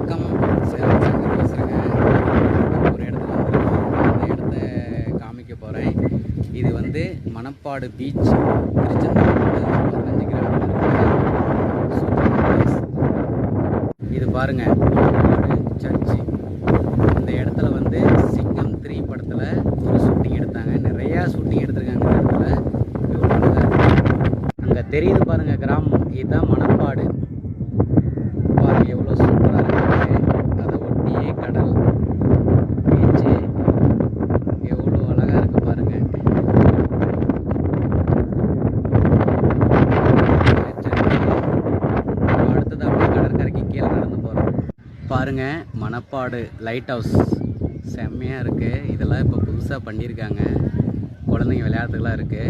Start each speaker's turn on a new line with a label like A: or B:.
A: வணக்கம். சேலம் சங்கர் பேசுகிறேங்க ஒரு இடத்துல அந்த இடத்த காமிக்க போகிறேன் இது வந்து மணப்பாடு பீச் திருச்செந்தூர் பதினஞ்சு கிலோமீட்டர் இது பாருங்க. சர்ச்சு இந்த இடத்துல வந்து சிங்கம் த்ரீ படத்தில் ஒரு ஷூட்டிங் எடுத்தாங்க. நிறையா ஷூட்டிங் எடுத்திருக்காங்க இந்த இடத்துல. அங்கே தெரியுது பாருங்கள் கிராமம். இதுதான் மணப்பாடு. வரைக்கும் கீழே நடந்து போகிறோம் பாருங்க மணப்பாடு லைட் ஹவுஸ் செம்மையாக இருக்குது இதெல்லாம் இப்போ புதுசாக பண்ணியிருக்காங்க. குழந்தைங்க விளையாட்டுக்கெலாம் இருக்குது